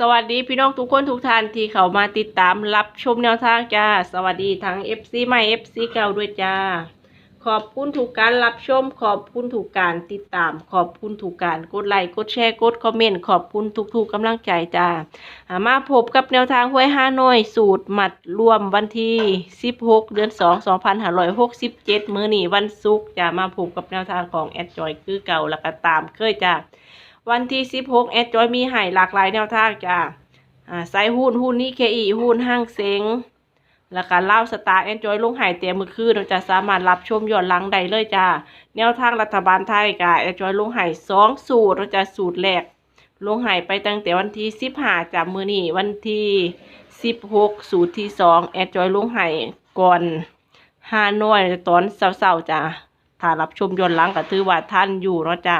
สวัสดีพี่น้องทุกคนทุกท่านที่เข้ามาติดตามรับชมแนวทางจ้า สวัสดีทั้ง FC ใหม่ FC เก่าด้วยจ้า ขอบคุณถูกการรับชม ขอบคุณถูกการติดตาม ขอบคุณถูกการกดไลค์กดแชร์กดคอมเมนต์ขอบคุณทุกๆกำลังใจจ้ามาพบกับแนวทางห้วยห้าน้อยสูตรหมัดรวมวันที่ 16 เดือน 2 2567 มื้อนี้วันศุกร์จะมาพบกับแนวทางของแอดจอยคือเก่าแล้วก็ตามเคยจ้า วันที่16แอดจอยมีให้หลากหลายแนวทางจ้าอ่าใส่หุ้นหุ้นนี่เคอีหุ้นห้างเซ็งแล้วก็เล่าสตาร์แอนจอยลงหายเตียมมือคืนเราจะสามารถรับชมย้อนหลังได้เลยจ้าแนวทางรัฐบาลไทยกับแอนจอยลงหายสองสูตรเราจะสูตรแรกลงหายไปตั้งแต่วันที่สิบห้าจากมือนี่วันที่สิบหกสูตรที่สองแอนจอยลงหายก่อนห้าน้อยตอนเศร้าๆจ้าถ้ารับชมย้อนหลังก็ถือว่าท่านอยู่เนาะจ้า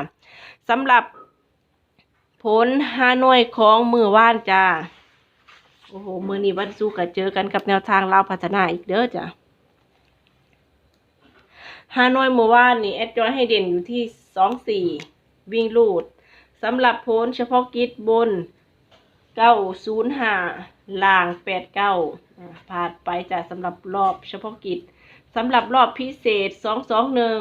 สำหรับ ผลฮานอยของมือว่านจ้า โอ้โห มือนี้วันสู้กับเจอกันกับแนวทางลาพัฒนาอีกเด้อจ้ะฮานอยมือว่านนี่แอดจอยให้เด่นอยู่ที่สองสี่วิ่งลูดสำหรับผลเฉพาะกิจบนเก้าศูนย์ห้าล่างแปดเก้าผ่านไปจ้ะสำหรับรอบเฉพาะกิจสำหรับรอบพิเศษสองสองหนึ่ง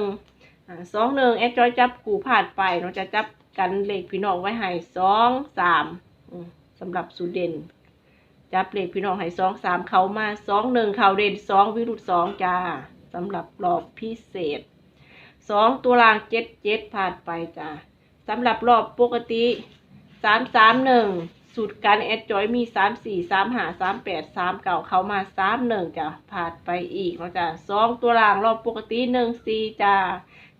สองหนึ่งแอดจอยจับกูผ่านไปเราจะจับ กันเลขพี่น้องไว้ให้สองสามสำหรับสูตรเด่นจับเลขพี่น้องให้สองสามเขามาสองหนึ่งเขาเด่นสองวิรุตสองจ้าสำหรับรอบพิเศษสองตัวรางเจ็ดเจ็ดผ่านไปจ้าสำหรับรอบปกติสามสามหนึ่งสูตรการแอดจอยมีสามสี่สามหาสามแปดสามเก่าเขามาสามหนึ่งจ้ะผ่านไปอีกเนาะจ้ะสองตัวรางรอบปกติหนึ่งสี่จ้า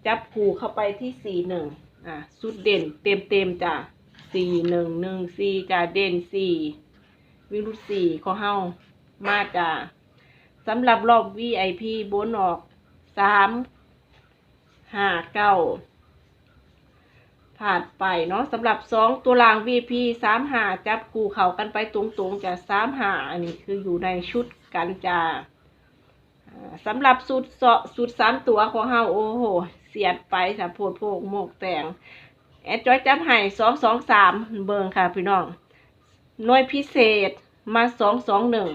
จับผูเข้าไปที่สี่หนึ่ง อะสุดเด่นเต็มเต็มๆจ้ะสี่หนึ่งหนึ่งสี่จ้ะเด่นสี่วิรุสี่ขอเฮามาจ้ะสำหรับรอบ VIP บนออกสามห้าเก้าผ่านไปเนาะสำหรับสองตัวราง VP สามหาจับกูเข่ากันไปตรงๆจะสามหาอันนี้คืออยู่ในชุดกันจ้ะอ่าสำหรับสูตรเสาะสูตรสามตัวของเฮาโอ้โห สียดไปสะโพดโพกโมกแตงแอดจอยจับให้สองสองสามเบิงค่ะพี่น้องหน่วยพิเศษมาสองสองหนึ่ง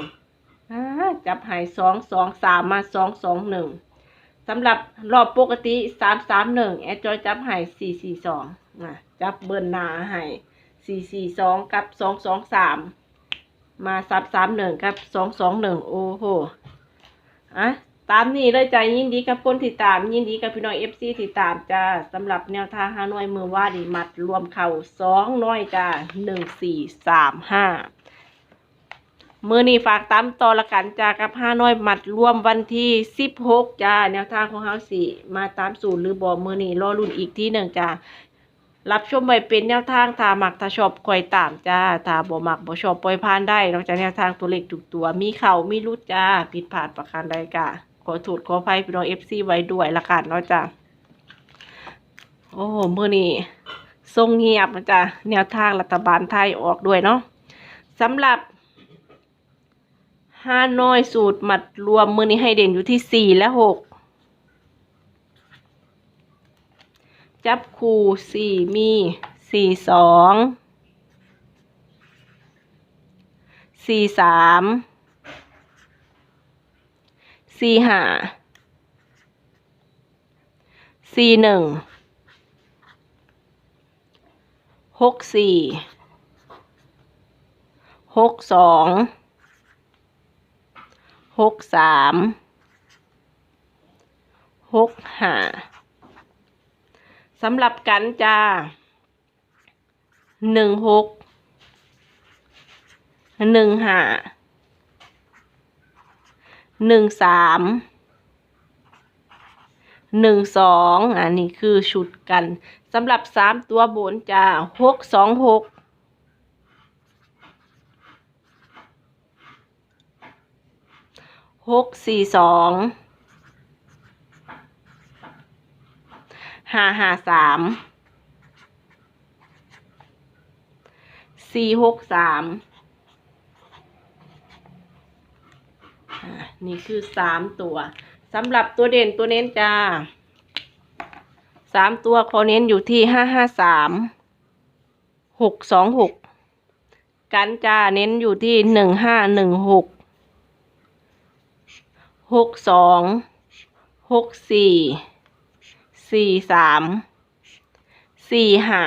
จับให้สองสองสามมาสองสองหนึ่งสำหรับรอบปกติสามสามหนึ่งแอดจอยจับให้สี่สี่สองนะจับเบิร์นหนาให้สี่สี่สองกับสองสองสามมาสามสามหนึ่งกับสองสองหนึ่งโอ้โหอะ ตามนี้เลยจ้ะยินดีกับคนที่ตาม ยินดีกับพี่น้องเอฟซีที่ตามจ้าสำหรับแนวทางห้าน้อยมือว่าดีมัดรวมเข่าสองน้อยจ้าหนึ่งสี่สามห้ามือนี้ฝากตามต่อละกันจ้ากับห้าน้อยมัดรวมวันที่สิบหกจ้าแนวทางของเฮาสี่มาตามสูตรหรือบอมือนี้รอรุ่นอีกที่หนึ่งจ้ารับชมไวเป็นแนวทางถ้ามักถ้าชอบคอยตามจ้าถ้าบ่มักบ่ชอบปล่อยผ่านได้นอกจากแนวทางตัวเลขทุกตัวมีเข่ามีรุดจ้าผิดพลาดประการใดกะ ขอโทษขออภัยพี่น้องเอฟซีไว้ด้วยละกันเนาะจ้ะโอ้โหมื่อนี้ทรงเงียบนะจ้ะแนวทางรัฐบาลไทยออกด้วยเนาะสำหรับห้าน้อยสูตรหมัดรวมมือนี้ให้เด่นอยู่ที่สี่และหกจับคู่สี่มีสี่สองสี่สาม สี่ห้าสี่หนึ่งหกสี่หกสองหกสามหกห้าสำหรับกันจ้าหนึ่งหกหนึ่งห้า หนึ่งสามหนึ่งสองอันนี้คือชุดกันสำหรับสามตัวบนจะหกสองหกหกสี่สองห้าห้าสามสี่หกสาม อ่า นี่คือสามตัวสำหรับตัวเด่นตัวเน้นจ้าสามตัวขอเน้นอยู่ที่ห้าห้าสามหกสองหกกันจ้าเน้นอยู่ที่หนึ่งห้าหนึ่งหกหกสองหกสี่สี่สามสี่ห้า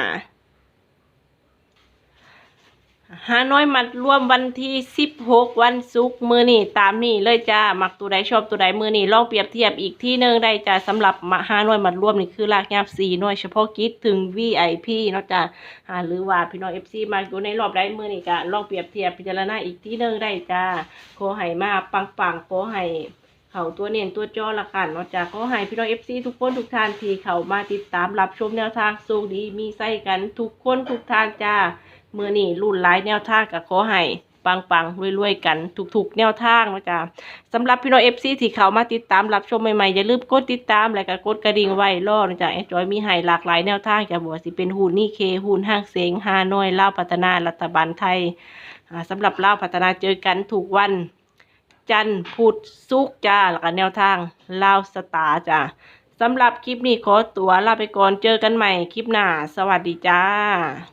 ฮาน้อยมัดรวมวันที่สิบหกวันศุกร์มือนี่ตามนี่เลยจ้ามักตัวใดชอบตัวใดมือนี่ลองเปรียบเทียบอีกที่หนึ่งได้จ้าสำหรับมาฮานอยมัดรวมนี่คือลากยาบสี่น่วยเฉพาะกิจถึง VIP เนาะจ้าอ่าหรือว่าพี่น้องเอฟซีมาอยู่ในรอบได้มือนี่ก็ลองเปรียบเทียบพิจารณาอีกที่หนึ่งได้จ้าขอให้มาปังปังๆขอให้เขาตัวเน้นตัวจอละกันเนาะจ้าขอให้พี่น้องเอฟซีทุกคนทุกท่านที่เขามาติดตามรับชมแนวทางสูงดีมีไส้กันทุกคนทุกท่านจ้า มือนี่รุ่นหลายแนวทางก็ขอให้ปังปังๆรวยๆกันทุกๆแนวทางนะจ้าสำหรับพี่น้องเอฟซีที่เขามาติดตามรับชมใหม่ๆอย่าลืมกดติดตามและก็กดกระดิ่งไว้รอนะจ้าแอดจอยมีให้หลากหลายแนวทางจะบอกว่าสิเป็นหุ้นนี่เคหุ้นห้างเสงฮานอยลาวพัฒนารัฐบาลไทยอ่าสำหรับลาวพัฒนาเจอกันถูกวัน จันทร์พุธศุกร์จ้าแล้วก็แนวทางลาวสตาร์จ้าสำหรับคลิปนี้ขอตัวลาไปก่อนเจอกันใหม่คลิปหน้า สวัสดีจ้า